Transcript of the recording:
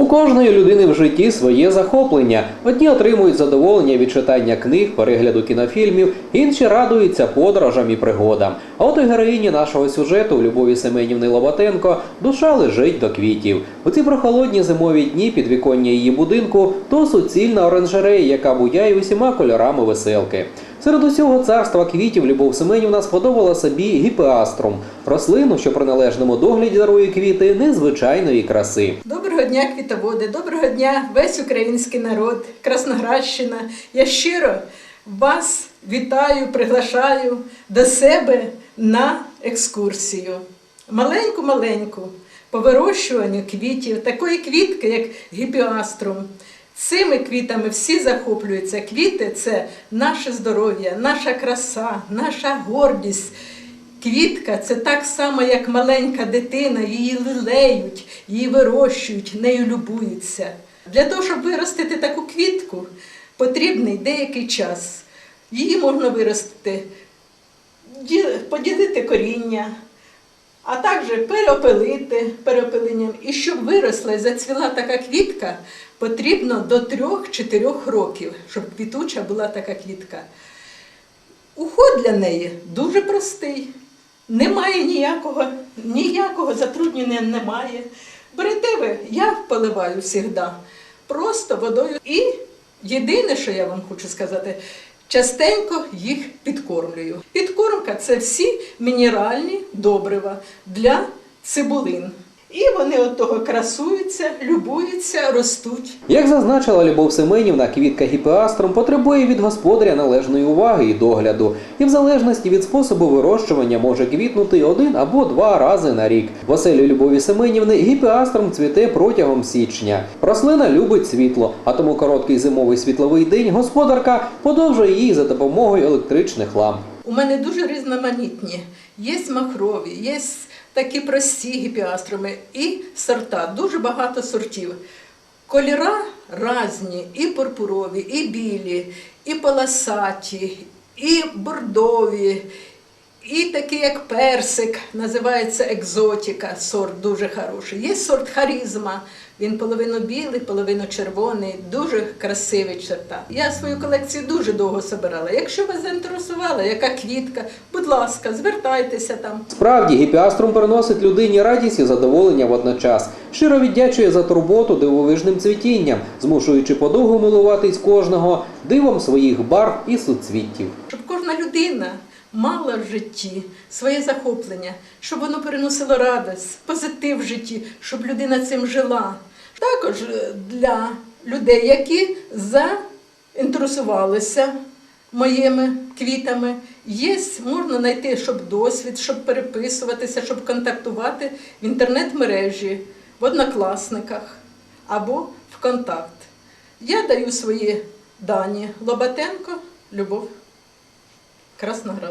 У кожної людини в житті своє захоплення. Одні отримують задоволення від читання книг, перегляду кінофільмів, інші радуються подорожам і пригодам. А от у героїні нашого сюжету Любові Семенівни Лобатенко душа лежить до квітів. У ці прохолодні зимові дні підвіконня її будинку то суцільна оранжерея, яка буяє усіма кольорами веселки. Серед усього царства квітів Любов Семенівна сподобала собі гіпеаструм – рослину, що при належному догляді дарує квіти незвичайної краси. Доброго дня, квітоводи, доброго дня, весь український народ, Красноградщина. Я щиро вас вітаю, приглашаю до себе на екскурсію. Маленьку-маленьку по вирощуванню квітів, такої квітки, як гіпіаструм. Цими квітами всі захоплюються. Квіти це наше здоров'я, наша краса, наша гордість. Квітка це так само, як маленька дитина, її лилеють, її вирощують, нею любуються. Для того, щоб виростити таку квітку, потрібний деякий час. Її можна виростити, поділити коріння, а також переопилити переопиленням. І щоб виросла і зацвіла така квітка, потрібно до 3-4 років, щоб квітуча була така квітка. Уход для неї дуже простий. Немає ніякого, ніякого затруднення немає. Берете ви, я поливаю завжди, просто водою. І єдине, що я вам хочу сказати, частенько їх підкормлюю. Підкормка це всі мінеральні добрива для цибулин. І вони от того красуються, любуються, ростуть. Як зазначила Любов Семенівна, квітка гіпеаструм потребує від господаря належної уваги і догляду, і в залежності від способу вирощування може квітнути один або два рази на рік. В оселі Любові Семенівни гіпеаструм цвіте протягом січня. Рослина любить світло, а тому короткий зимовий світловий день господарка подовжує її за допомогою електричних ламп. У мене дуже різноманітні. Є махрові, є такі прості гіпіаструми і сорта, дуже багато сортів. Кольора різні, і пурпурові, і білі, і полосаті, і бордові, і такі, як персик, називається екзотіка, сорт дуже хороший. Є сорт харізма, він половину білий, половину червоний, дуже красивий черта. Я свою колекцію дуже довго собирала. Якщо вас заінтересувала, яка квітка, будь ласка, звертайтеся там. Справді, гіпіаструм приносить людині радість і задоволення водночас. Щиро віддячує за турботу дивовижним цвітінням, змушуючи подовго милуватись кожного дивом своїх барв і суцвіттів. Людина мала в житті своє захоплення, щоб воно переносило радість, позитив в житті, щоб людина цим жила. Також е, для людей, які заінтересувалися моїми квітами, є, можна знайти, щоб досвід, щоб переписуватися, щоб контактувати в інтернет-мережі, в однокласниках або в контакт. Я даю свої дані Лобатенко, Любов. Красноград.